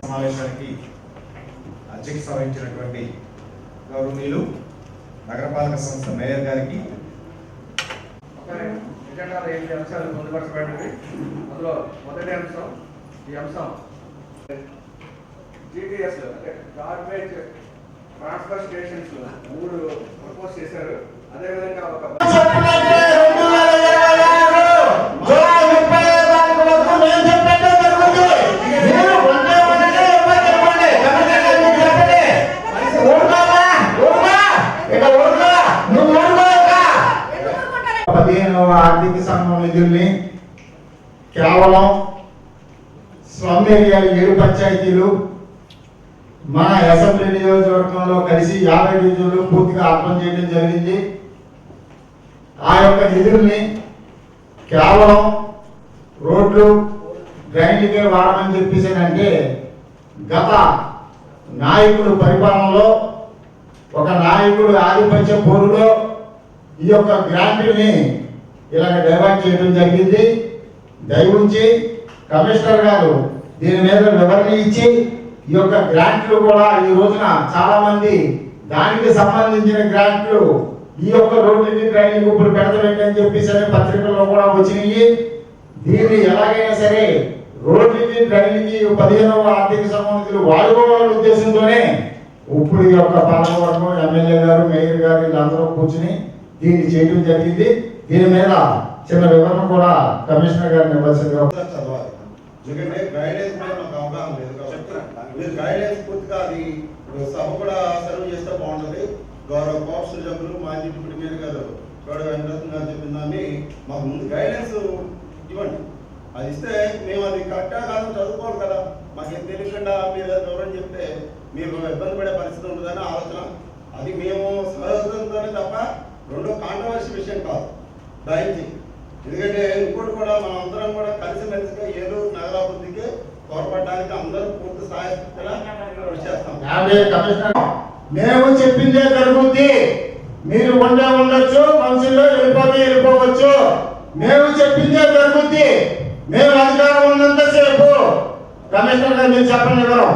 సమావేశానికి అధ్యక్షత వహించినటువంటి గౌరవనీయులు నగరపాలక సంస్థ మేయర్ గారికి ఎజెండాలో ఎనిమిది అంశాలు పొందుపరచబడినవి అందులో మొదటి అంశం ఈ అంశం జీటీఎస్ అంటే గార్బేజ్ ట్రాన్స్ఫర్ స్టేషన్స్ మూడు ప్రపోజ్ చేశారు. అదేవిధంగా ఒక ఆర్థిక సంఘం నిధుల్ని కేవలం స్లమ్ ఏరియాలు ఏడు పంచాయతీలు మన అసెంబ్లీ నియోజకవర్గంలో కలిసి యాభై నిధులు పూర్తిగా అర్పణ చేయడం జరిగింది. ఆ యొక్క నిధుల్ని కేవలం రోడ్లు డ్రైన్లకే వాడమని చెప్పేసానంటే గత నాయకుడు పరిపాలనలో ఒక నాయకుడు ఆధిపత్య పోరులో ఈ యొక్క గ్రాంట్ని ఇలాగ డైవర్ట్ చేయడం జరిగింది. దయవుంచి కమిషనర్ గారు దీని మీద వివరణ ఇచ్చి ఈ యొక్క గ్రాంట్లు కూడా ఈ రోజున చాలా మంది దానికి సంబంధించిన గ్రాంట్లు ఈ యొక్క రోడ్లకి ట్రైనింగ్ ఇప్పుడు పెడతామేంటి అని చెప్పేసి అనే పత్రికల్లో కూడా వచ్చినాయి. దీన్ని ఎలాగైనా సరే రోడ్లకి ట్రైనింగ్ పదిహేనవ ఆర్థిక సంబంధితులు వాడుకోవాలనే ఉద్దేశంతోనే ఇప్పుడు ఈ యొక్క పాలకవర్గం ఎమ్మెల్యే గారు మేయర్ గారు వీళ్ళందరూ కూర్చుని దీన్ని చేయడం జరిగింది. దీని మీద చిన్న వివరణ కూడా కమిషనర్ గారిని ఇవ్వాల్సిందిగా చదవాలి. ఎందుకంటే గైడెన్స్ మీద మాకు అవగాహన లేదు కాబట్టి. మీరు గైడెన్స్ పూర్తిగా అది ఇప్పుడు సభ కూడా సర్వ్ చేస్తే బాగుంటుంది. గౌరవ కోర్సు సభ్యులు మాజీ డిప్యూటీ మేయర్ గారు గౌరవ వెంకటరత్న గారు చెప్పిన దాన్ని మాకు ముందు గైడెన్స్ ఇవ్వండి. అది ఇస్తే మేము అది కరెక్టా కాదు చదువుకోవాలి కదా. మాకేం తెలియకుండా మీరు ఏదో వివరణ చెప్తే మీరు ఇబ్బంది పడే పరిస్థితి ఉంటుందని ఆలోచన. అది మేము సహజంతోనే తప్ప రెండో కాంట్రవర్సీ విషయం కాదు. దయచేసి ఎందుకంటే ఇంకోటి కూడా మనం అందరం కూడా కలిసిమెలిసిగా ఏలూరు నగరాభివృద్ధికి తోడ్పడడానికి అందరూ పూర్తి కృషి చేస్తాం. కమిషనర్. మేము చెప్పిందే జరుగుద్ది. మీరు ఉండే ఉండొచ్చు మనుషుల్లో వెళ్ళిపోతే వెళ్ళిపోవచ్చు. మేము చెప్పిందే జరుగుద్ది. మేము అధికారం ఉన్నంతసేపు. కమిషనర్ గారు మీరు చెప్పండి వివరం.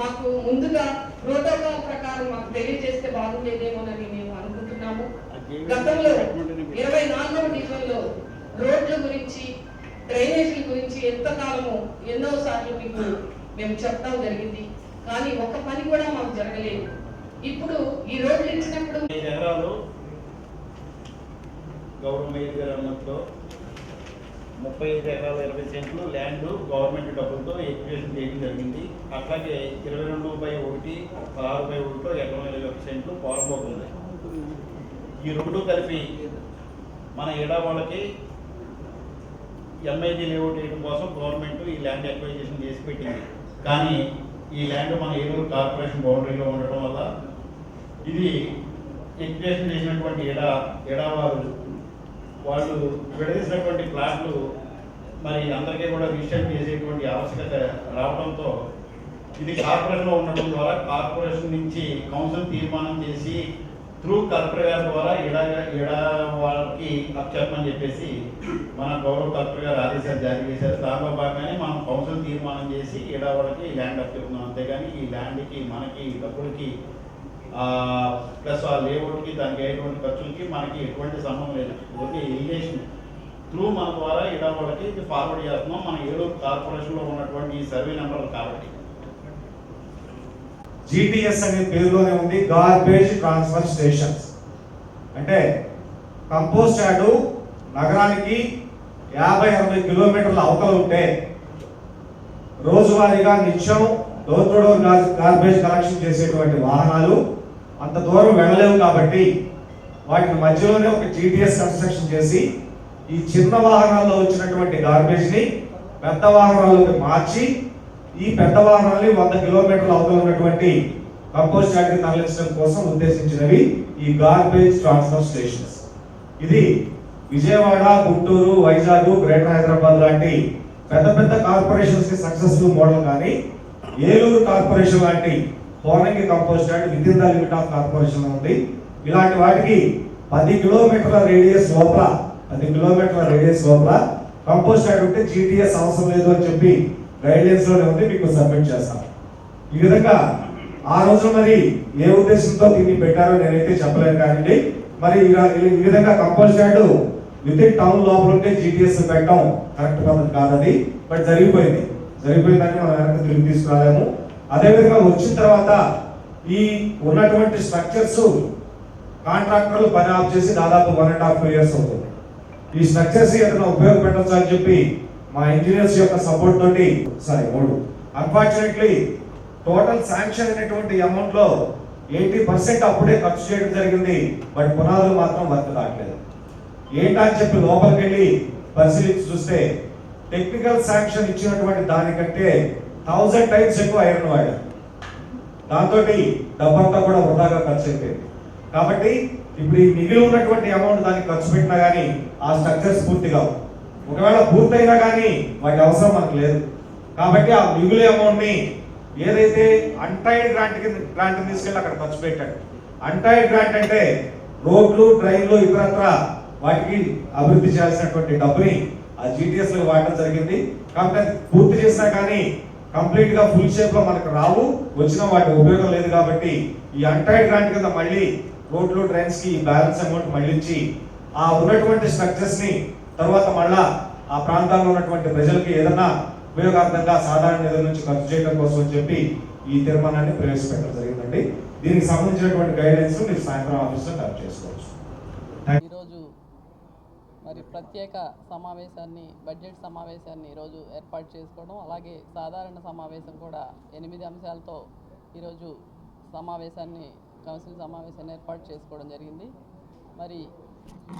మాకు ముందుగా ప్రోటోకాల్ ప్రకారం మాకు తెలియజేస్తే బాగుండేదేమోనని మేము అనుకుంటున్నాము. గతంలో ఇరవై నాలుగవ డివిజన్లో రోడ్ల గురించి డ్రైనేజీల గురించి ఎంతకాలము ఎన్నో సార్లు మీకు మేము చెప్పడం జరిగింది. కానీ ఒక్క పని కూడా మాకు జరగలేదు. ఇప్పుడు ఈ రోడ్లు ఇచ్చినప్పుడు ఎకరాలు గవర్నమెంట్ గారు గారి ముప్పై ఐదు ఎకరాల ఇరవై సెంట్లు ల్యాండ్ గవర్నమెంట్ డబ్బులతో ఎక్విజేషన్ చేయడం జరిగింది. అట్లాగే ఇరవై రెండు బై ఒకటి పదహారు బై ఒకటిలో ఎకరం ఇరవై ఒక సెంట్లు పోరబోతుంది ఈ రెండు కలిపి మన ఏడా వాళ్ళకి ఎంఐజీ లేఅవుట్ వేయడం కోసం గవర్నమెంట్ ఈ ల్యాండ్ ఎక్వైజేషన్ చేసి పెట్టింది. కానీ ఈ ల్యాండ్ మన ఏలూరు కార్పొరేషన్ బౌండరీలో ఉండటం వల్ల ఇది ఎక్వేషన్ చేసినటువంటి ఎడా ఎడావారు వాళ్ళు విడదీసినటువంటి ప్లాట్లు మరి అందరికీ కూడా రిజిస్టర్ చేసేటువంటి ఆవశ్యకత రావడంతో ఇది కార్పొరేషన్లో ఉండడం ద్వారా కార్పొరేషన్ నుంచి కౌన్సిల్ తీర్మానం చేసి త్రూ కలెక్టర్ గారి ద్వారా ఎడ ఎడా వాళ్ళకి అప్పచెప్పమని చెప్పేసి మన గౌరవ కలెక్టర్ గారు ఆదేశాలు జారీ చేశారు. దానిలో భాగంగానే మనం కౌన్సిల్ తీర్మానం చేసి ఎడ వాళ్ళకి ల్యాండ్ అప్పచెప్తున్నాం. అంతేగాని ఈ ల్యాండ్కి మనకి డబ్బులకి ప్లస్ ఆ లేఅవుట్కి దానికి అయ్యేటువంటి ఖర్చులకి మనకి ఎటువంటి సంబంధం లేదు. Okay irrigation. త్రూ మన ద్వారా ఇడా వాళ్ళకి ఇది ఫార్వర్డ్ చేస్తున్నాం. మన ఏడు కార్పొరేషన్లో ఉన్నటువంటి ఈ సర్వే నెంబర్లు కాబట్టి. జిటిఎస్ అనే పేరులోనే ఉంది గార్బేజ్ ట్రాన్స్ఫర్ స్టేషన్స్ అంటే కంపోస్ట్ యార్డు నగరానికి యాభై అరవై కిలోమీటర్ల అవతల ఉంటే రోజువారీగా నిత్యం door to door garbage collection చేసేటువంటి వాహనాలు అంత దూరం వెళ్ళలేవు కాబట్టి వాటిని మధ్యలోనే ఒక జీటీఎస్ కన్స్ట్రక్షన్ చేసి ఈ చిన్న వాహనాల్లో వచ్చినటువంటి గార్బేజ్ని పెద్ద వాహనాల్లోకి మార్చి ఈ పెద్ద వంద కిలోమీటర్ల అవతల ఉన్నటువంటి కంపోస్ట్ యార్డ్కి తరలించడం కోసం ఉద్దేశించినవి ఈ గార్బేజ్ ట్రాన్స్ఫర్ స్టేషన్స్ ఇది విజయవాడ గుంటూరు వైజాగ్ గ్రేటర్ హైదరాబాద్ లాంటి పెద్ద పెద్ద కార్పొరేషన్స్కి సక్సెస్ఫుల్ మోడల్ కానీ ఏలూరు కార్పొరేషన్ లాంటి Ponangi compost yard within the limit of corporation ఉంది. ఇలాంటి వాటికి పది కిలోమీటర్ల రేడియస్ లోపల పది కిలోమీటర్ల రేడియస్ లోపల కంపోస్ట్ యార్డ్ ఉంటే జీటీఎస్ అవసరం లేదు అని చెప్పి గైడ్లైన్స్ ఉంది మీకు సబ్మిట్ చేస్తాం. ఈ విధంగా ఆ రోజు మరి ఏ ఉద్దేశంతో దీన్ని పెట్టారో నేనైతే చెప్పలేను కానివ్వండి మరి ఇలా- ఈ విధంగా compost yard within town లోపల ఉంటే జీటీఎస్ పెట్టడం కరెక్ట్ పద్ధతి కాదది బట్ జరిగిపోయింది. జరిగిపోయిందని మనం వెనక తిరిగి తీసుకురాలేము. అదేవిధంగా వచ్చిన తర్వాత ఈ ఉన్నటువంటి స్ట్రక్చర్స్ కాంట్రాక్టర్లు పని ఆఫ్ చేసి దాదాపు వన్ అండ్ హాఫ్ ఇయర్స్ అవుతుంది. ఈ స్ట్రక్చర్స్ ఏదైనా ఉపయోగపెట్టచ్చు అని చెప్పి మా ఇంజనీర్స్ యొక్క సపోర్ట్ తోటి సారీ మూడు. అన్ఫార్చునేట్లీ టోటల్ శాంక్షన్ అయినటువంటి అమౌంట్లో ఎయిటీ పర్సెంట్ అప్పుడే ఖర్చు చేయడం జరిగింది బట్ పునాదులు మాత్రం వర్క్ కావట్లేదు ఏంటా అని చెప్పి లోపలికి వెళ్ళి పరిశీలించి చూస్తే టెక్నికల్ శాంక్షన్ ఇచ్చినటువంటి దానికంటే థౌజండ్ టైమ్స్ ఎక్కువ ఐరన్ వాడారు. దాంతో డబ్బంతా కూడా వృధాగా ఖర్చు అయిపోయింది. కాబట్టి ఇప్పుడు ఈ మిగిలి ఉన్నటువంటి అమౌంట్ దానికి ఖర్చు పెట్టినా కానీ ఆ స్ట్రక్చర్స్ పూర్తి కావు ఒకవేళ పూర్తయినా కానీ వాటి అవసరం మనకు లేదు. కాబట్టి ఆ మిగులు అమౌంట్ని ఏదైతే అన్టైడ్ గ్రాంట్ కింద గ్రాంట్ తీసుకెళ్ళి అక్కడ ఖర్చు పెట్టాడు అన్టైడ్ గ్రాంట్ అంటే రోడ్లు ట్రైన్లు ఇతరత్ర వాటికి అభివృద్ధి చేయాల్సినటువంటి డబ్బుని ఆ జీటీఎస్లో వాడడం జరిగింది. కాబట్టి అది పూర్తి చేసినా కానీ కంప్లీట్గా ఫుల్ షేప్లో మనకు రావు. వచ్చిన వాటి ఉపయోగం లేదు కాబట్టి ఈ అన్టైడ్ గ్రాంట్ కింద మళ్ళీ రోడ్లు ట్రైన్స్కి బ్యాలెన్స్ అమౌంట్ మళ్ళించి ఆ ఉన్నటువంటి స్ట్రక్చర్స్ని తర్వాత మళ్ళా ఆ ప్రాంతాల్లో ఉన్నటువంటి ప్రజలకి ఏదన్నా ఉపయోగార్థంగా సాధారణ నిధుల నుంచి ఖర్చు చేయడం కోసం అని చెప్పి ఈ తీర్మానాన్ని ప్రవేశపెట్టడం జరిగిందండి. దీనికి సంబంధించినటువంటి గైడెన్స్ మీరు సాయంత్రం ఆఫీస్లో కలెక్ట్ చేసుకోవచ్చు. ఈరోజు మరి ప్రత్యేక సమావేశాన్ని బడ్జెట్ సమావేశాన్ని ఈరోజు ఏర్పాటు చేసుకోవడం అలాగే సాధారణ సమావేశం కూడా ఎనిమిది అంశాలతో ఈరోజు సమావేశాన్ని కౌన్సిల్ సమావేశాన్ని ఏర్పాటు చేసుకోవడం జరిగింది. మరి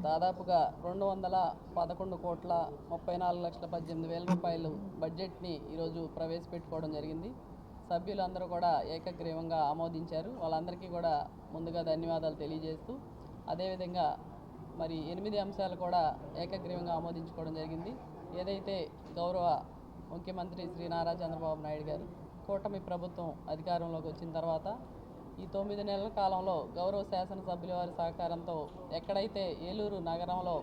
దాదాపుగా రెండు వందల పదకొండు కోట్ల ముప్పై నాలుగు లక్షల పద్దెనిమిది వేల రూపాయలు బడ్జెట్ని ఈరోజు ప్రవేశపెట్టుకోవడం జరిగింది. సభ్యులందరూ కూడా ఏకగ్రీవంగా ఆమోదించారు. వాళ్ళందరికీ కూడా ముందుగా ధన్యవాదాలు తెలియజేస్తూ అదేవిధంగా మరి ఎనిమిది అంశాలు కూడా ఏకగ్రీవంగా ఆమోదించుకోవడం జరిగింది. ఏదైతే గౌరవ ముఖ్యమంత్రి శ్రీ నారా చంద్రబాబు నాయుడు గారు కూటమి ప్రభుత్వం అధికారంలోకి వచ్చిన తర్వాత ఈ తొమ్మిది నెలల కాలంలో గౌరవ శాసనసభ్యుల వారి సహకారంతో ఎక్కడైతే ఏలూరు నగరంలో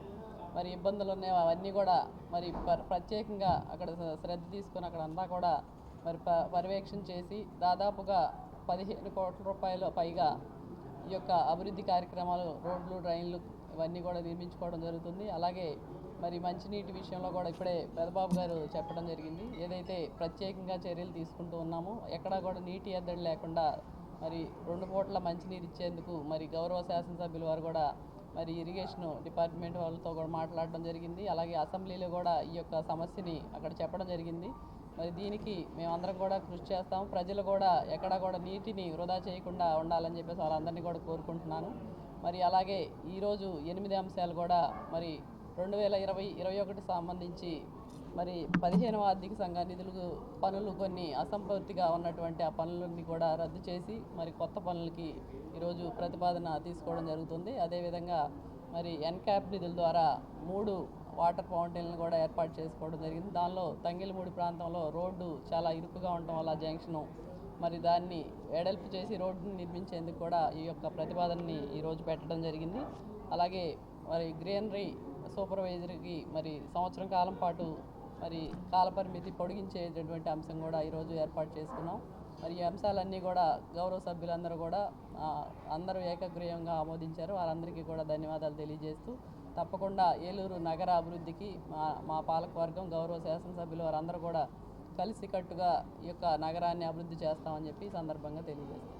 మరి ఇబ్బందులు ఉన్నాయో అవన్నీ కూడా మరి ప్రత్యేకంగా అక్కడ శ్రద్ధ తీసుకొని అక్కడ అంతా కూడా మరి ప పర్యవేక్షణ చేసి దాదాపుగా పదిహేను కోట్ల రూపాయల పైగా ఈ యొక్క అభివృద్ధి కార్యక్రమాలు రోడ్లు డ్రైన్లు ఇవన్నీ కూడా నిర్మించుకోవడం జరుగుతుంది. అలాగే మరి మంచినీటి విషయంలో కూడా ఇప్పుడే పెదబాబు గారు చెప్పడం జరిగింది. ఏదైతే ప్రత్యేకంగా చర్యలు తీసుకుంటూ ఉన్నామో ఎక్కడా కూడా నీటి ఎద్దడి లేకుండా మరి రెండు పూట్ల మంచినీరు ఇచ్చేందుకు మరి గౌరవ శాసనసభ్యుల వారు కూడా మరి ఇరిగేషన్ డిపార్ట్మెంట్ వాళ్ళతో కూడా మాట్లాడడం జరిగింది. అలాగే అసెంబ్లీలో కూడా ఈ యొక్క సమస్యని అక్కడ చెప్పడం జరిగింది. మరి దీనికి మేమందరం కూడా కృషి చేస్తాము. ప్రజలు కూడా ఎక్కడా కూడా నీటిని వృధా చేయకుండా ఉండాలని చెప్పేసి వాళ్ళందరినీ కూడా కోరుకుంటున్నాను. మరి అలాగే ఈరోజు ఎనిమిది అంశాలు కూడా మరి రెండు వేల ఇరవై ఇరవై ఒకటి సంబంధించి మరి పదిహేనవ ఆర్థిక సంఘ నిధులు పనులు కొన్ని అసంపూర్తిగా ఉన్నటువంటి ఆ పనులన్నీ కూడా రద్దు చేసి మరి కొత్త పనులకి ఈరోజు ప్రతిపాదన తీసుకోవడం జరుగుతుంది. అదేవిధంగా మరి ఎన్క్యాప్ నిధుల ద్వారా మూడు వాటర్ ఫౌంటైన్లు కూడా ఏర్పాటు చేసుకోవడం జరిగింది. దానిలో తంగిలమూడి ప్రాంతంలో రోడ్డు చాలా ఇరుకుగా ఉండటం వల్ల జంక్షను మరి దాన్ని వెడల్పు చేసి రోడ్డును నిర్మించేందుకు కూడా ఈ యొక్క ప్రతిపాదనని ఈరోజు పెట్టడం జరిగింది. అలాగే మరి గ్రీనరీ సూపర్వైజర్కి మరి సంవత్సరం కాలం పాటు మరి కాలపరిమితి పొడిగించేటటువంటి అంశం కూడా ఈరోజు ఏర్పాటు చేసుకున్నాం. మరి ఈ అంశాలన్నీ కూడా గౌరవ సభ్యులందరూ కూడా అందరూ ఏకగ్రీవంగా ఆమోదించారు. వారందరికీ కూడా ధన్యవాదాలు తెలియజేస్తూ తప్పకుండా ఏలూరు నగర అభివృద్ధికి మా మా పాలకవర్గం గౌరవ శాసనసభ్యులు వారందరూ కూడా కలిసికట్టుగా ఈ యొక్క నగరాన్ని అభివృద్ధి చేస్తామని చెప్పి ఈ సందర్భంగా తెలియజేస్తాం.